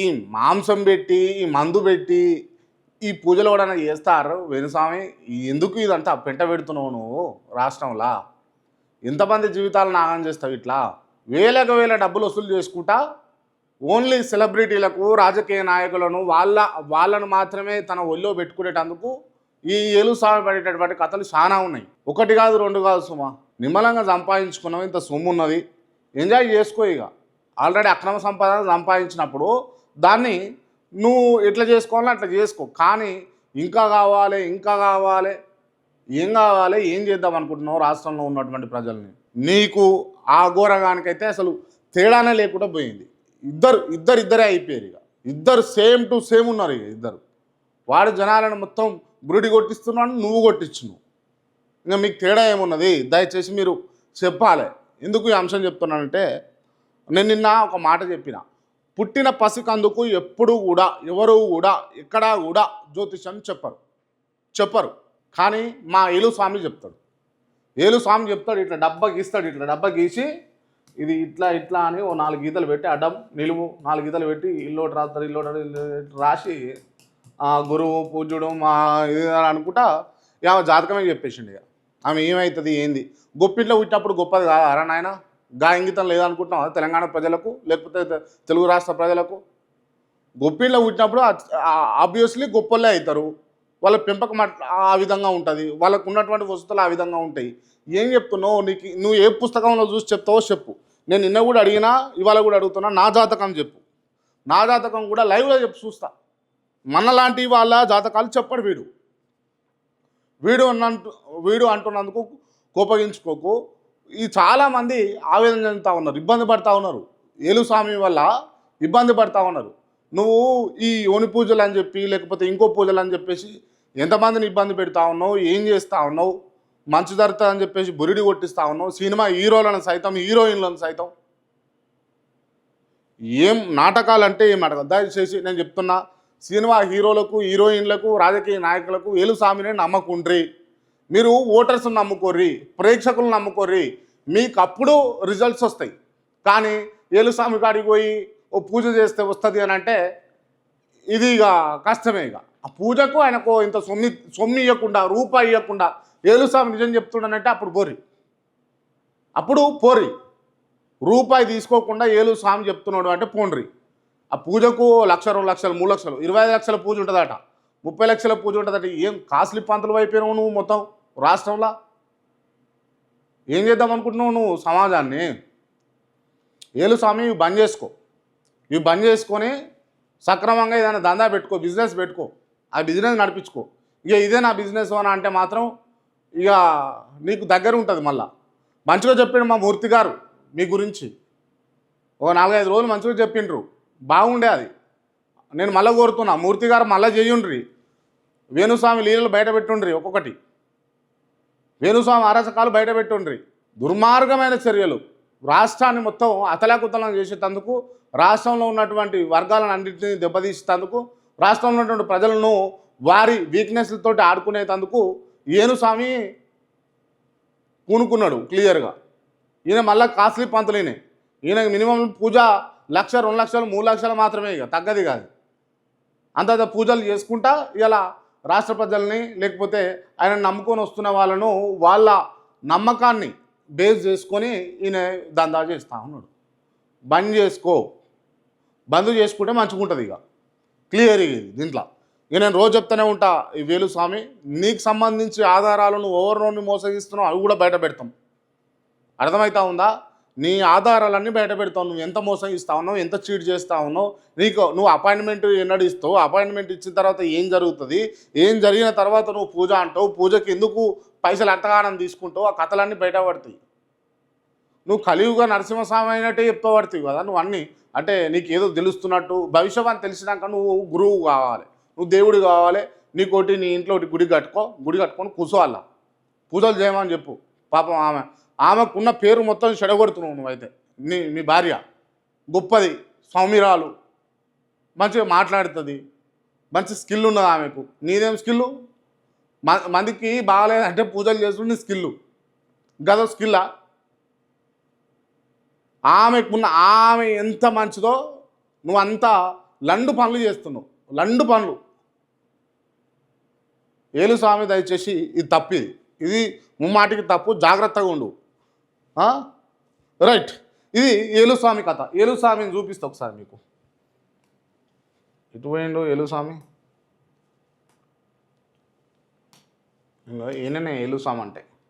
ఈ మాంసం పెట్టి ఈ మందు పెట్టి ఈ పూజలు కూడా చేస్తారు. వేణుస్వామి ఎందుకు ఇదంతా పెంట పెడుతున్నావు నువ్వు రాష్ట్రంలో? ఎంతమంది జీవితాలు నాగం చేస్తావు ఇట్లా? వేలకు వేల డబ్బులు వసూలు చేసుకుంటా ఓన్లీ సెలబ్రిటీలకు రాజకీయ నాయకులను వాళ్ళ వాళ్ళను మాత్రమే తన ఒళ్ళో పెట్టుకునేటందుకు ఈ ఏలుస్వామి పడేటటువంటి కథలు చాలా ఉన్నాయి. ఒకటి కాదు రెండు కాదు సుమా. నిమ్మలంగా సంపాదించుకున్నావు ఇంత సొమ్ము ఉన్నది ఎంజాయ్ చేసుకో ఇక. ఆల్రెడీ అక్రమ సంపాదన సంపాదించినప్పుడు దాన్ని నువ్వు ఎట్లా చేసుకోవాలో అట్లా చేసుకో. కానీ ఇంకా కావాలి ఇంకా కావాలి ఏం కావాలి ఏం చేద్దాం అనుకుంటున్నావు రాష్ట్రంలో ఉన్నటువంటి ప్రజల్ని? నీకు ఆ ఘోరగానికైతే అసలు తేడానే లేకుండా పోయింది. ఇద్దరు ఇద్దరు ఇద్దరే అయిపోయారు ఇక. ఇద్దరు సేమ్ టు సేమ్ ఉన్నారు ఇక ఇద్దరు. వాడు జనాలను మొత్తం బురుడి కొట్టిస్తున్నాడు నువ్వు కొట్టించును ఇంకా మీకు తేడా ఏమున్నది? దయచేసి మీరు చెప్పాలి. ఎందుకు ఈ అంశం చెప్తున్నానంటే నేను నిన్న ఒక మాట చెప్పిన. పుట్టిన పసికందుకు ఎప్పుడు కూడా ఎవరు కూడా ఎక్కడా కూడా జ్యోతిషం చెప్పరు. చెప్పరు. కానీ మా ఏలు స్వామి చెప్తాడు. ఏలు స్వామి చెప్తాడు ఇట్లా డబ్బా గీస్తాడు ఇట్లా డబ్బా గీసి ఇది ఇట్లా ఇట్లా అని ఓ నాలుగు గీతలు పెట్టి అడ్డం నిలువు నాలుగు గీతలు పెట్టి ఇల్లోటి రాస్తారు ఇల్లోటి రాసి ఆ గురువు పూజ్యుడు మా ఇది అనుకుంటా ఇక ఆమె జాతకమే చెప్పేసిండు ఇక. ఆమె ఏమవుతుంది ఏంది? గొప్పిట్లో పుట్టినప్పుడు గొప్పది కాదా అరా నాయన? గా ఇంగితం లేదనుకుంటున్నాం తెలంగాణ ప్రజలకు లేకపోతే తెలుగు రాష్ట్ర ప్రజలకు? గొప్పిళ్ళ పుట్టినప్పుడు ఆబ్వియస్లీ గొప్పలే అవుతారు. వాళ్ళ పెంపకం ఆ విధంగా ఉంటుంది. వాళ్ళకు ఉన్నటువంటి వసతులు ఆ విధంగా ఉంటాయి. ఏం చెప్తున్నావు? నీకు నువ్వు ఏ పుస్తకంలో చూసి చెప్తావో చెప్పు. నేను నిన్న కూడా అడిగినా ఇవాళ కూడా అడుగుతున్నా నా జాతకం చెప్పు. నా జాతకం కూడా లైవ్లో చెప్పు చూస్తా. మనలాంటి వాళ్ళ జాతకాలు చెప్పడు వీడు. వీడు అన్నంటు వీడు అంటున్నందుకు కోపగించుకోకు. ఈ చాలామంది ఆవేదన చెందుతూ ఉన్నారు ఇబ్బంది పడతా ఉన్నారు. ఏలు స్వామి వల్ల ఇబ్బంది పడతా ఉన్నారు. నువ్వు ఈ ఓని పూజలు అని చెప్పి లేకపోతే ఇంకో పూజలు అని చెప్పేసి ఎంతమందిని ఇబ్బంది పెడతా ఉన్నావు ఏం చేస్తా ఉన్నావు మంచు జరుగుతా అని చెప్పేసి బురిడి కొట్టిస్తా ఉన్నావు సినిమా హీరోలను సైతం హీరోయిన్లను సైతం. ఏం నాటకాలు అంటే ఏం నాటకాలు దయచేసి నేను చెప్తున్నా సినిమా హీరోలకు హీరోయిన్లకు రాజకీయ నాయకులకు ఏలుస్వామిని నమ్మకుండ్రి. మీరు ఓటర్స్ నమ్ముకోర్రి ప్రేక్షకులు నమ్ముకోర్రి. మీకు అప్పుడు రిజల్ట్స్ వస్తాయి. కానీ ఏలుస్వామి కాడికి పోయి ఓ పూజ చేస్తే వస్తుంది అని అంటే ఇది ఇక కష్టమే ఇక. ఆ పూజకు ఆయనకు ఇంత సొమ్మి సొమ్మి ఇవ్వకుండా రూపాయి ఇవ్వకుండా ఏలుస్వామి నిజం చెప్తుండనంటే అప్పుడు పోరి. అప్పుడు పోరి. రూపాయి తీసుకోకుండా ఏలు స్వామి చెప్తున్నాడు అంటే పోండ్రి. ఆ పూజకు లక్ష రెండు లక్షలు మూడు లక్షలు ఇరవై ఐదు లక్షల పూజ ఉంటుందట. ముప్పై లక్షల పూజ ఉంటుందట. ఏం కాస్ట్లీ పంతులు అయిపోయినావు నువ్వు మొత్తం రాష్ట్రంలో? ఏం చేద్దాం అనుకుంటున్నావు నువ్వు సమాజాన్ని? ఏలు స్వామి ఇవి బంద్ చేసుకో. ఇవి బంద్ చేసుకొని సక్రమంగా ఏదైనా దందా పెట్టుకో బిజినెస్ పెట్టుకో ఆ బిజినెస్ నడిపించుకో. ఇక ఇదే నా బిజినెస్ అని అంటే మాత్రం ఇక నీకు దగ్గర ఉంటుంది మళ్ళా. మంచిగా చెప్పిండు మా మూర్తి గారు మీ గురించి. ఒక నాలుగైదు రోజులు మంచిగా చెప్పిండ్రు. బాగుండే అది. నేను మళ్ళీ కోరుతున్నా మూర్తి గారు మళ్ళీ చేయుండ్రి. వేణుస్వామి లీలలు బయట పెట్టుండ్రి ఒక్కొక్కటి. వేణుస్వామి అరాచకాలు బయటపెట్టుండ్రి దుర్మార్గమైన చర్యలు. రాష్ట్రాన్ని మొత్తం అతలాకుతలం చేసేటందుకు రాష్ట్రంలో ఉన్నటువంటి వర్గాలను అన్నింటినీ దెబ్బతీసేటందుకు రాష్ట్రంలో ఉన్నటువంటి ప్రజలను వారి వీక్నెస్లతోటి ఆడుకునేటందుకు ఏనుస్వామి కూనుకున్నాడు క్లియర్గా. ఈయన మళ్ళీ కాస్ట్లీ పంతులేనే. ఈయనకి మినిమం పూజ లక్ష రెండు లక్షలు మూడు లక్షలు మాత్రమే ఇక తగ్గది కాదు. అంత పూజలు చేసుకుంటా ఇలా రాష్ట్ర ప్రజల్ని లేకపోతే ఆయన నమ్ముకొని వస్తున్న వాళ్ళను వాళ్ళ నమ్మకాన్ని బేస్ చేసుకొని ఈయన దందా చేస్తూ ఉన్నాడు. బంద్ చేసుకో. బంద్ చేసుకుంటే మంచిగా ఉంటుంది ఇక. క్లియర్ ఇది దీంట్లో. ఇక నేను రోజు చెప్తూనే ఉంటా ఈ వేలుస్వామి నీకు సంబంధించి ఆధారాలు నువ్వు ఎవరినోని మోసగిస్తున్నావు అవి కూడా బయట పెడతాం. అర్థమవుతా ఉందా? నీ ఆధారాలన్నీ బయట పెడతావు. నువ్వు ఎంత మోసం ఇస్తా ఉన్నావు ఎంత చీట్ చేస్తా ఉన్నావు నీకు నువ్వు అపాయింట్మెంట్ ఎన్నడు ఇస్తావు అపాయింట్మెంట్ ఇచ్చిన తర్వాత ఏం జరుగుతుంది ఏం జరిగిన తర్వాత నువ్వు పూజ అంటావు పూజకి ఎందుకు పైసలు ఎంతగానం తీసుకుంటావు ఆ కథలన్నీ బయట పడతాయి. నువ్వు కలియుగా నరసింహస్వామి అయినట్టే చెప్తూ పడతావు కదా నువ్వు అన్నీ. అంటే నీకు ఏదో తెలుస్తున్నట్టు భవిష్యవాన్ని తెలిసినాక నువ్వు గురువు కావాలి నువ్వు దేవుడు కావాలి నీకోటి నీ ఇంట్లో ఒకటి గుడి కట్టుకో గుడి కట్టుకొని కూర్చోవాలా. పూజలు చేయమని చెప్పు. పాపం ఆమె ఆమెకున్న పేరు మొత్తం చెడగొడుతున్నావు నువ్వైతే నీ నీ భార్య. గొప్పది. సౌమిరాలు మంచిగా మాట్లాడుతుంది. మంచి స్కిల్ ఉన్నది ఆమెకు. నీదేం స్కిల్లు? మ- మందికి బాగాలేదంటే పూజలు చేస్తుండే స్కిల్లు. గదో స్కిల్లా? ఆమెకున్న ఆమె ఎంత మంచిదో నువ్వు అంతా లండు పనులు చేస్తున్నావు. లండు పనులు. ఏలుస్వామి దయచేసి ఇది తప్పిది ఇది ముమ్మాటికి తప్పు. జాగ్రత్తగా ఉండు. రైట్ ఇది ఏలుస్వామి కథ. ఏలుస్వామిని చూపిస్తా ఒకసారి మీకు. ఎటు పోయిండు ఏలుస్వామి? ఏనైనా ఏలుస్వామి అంటే.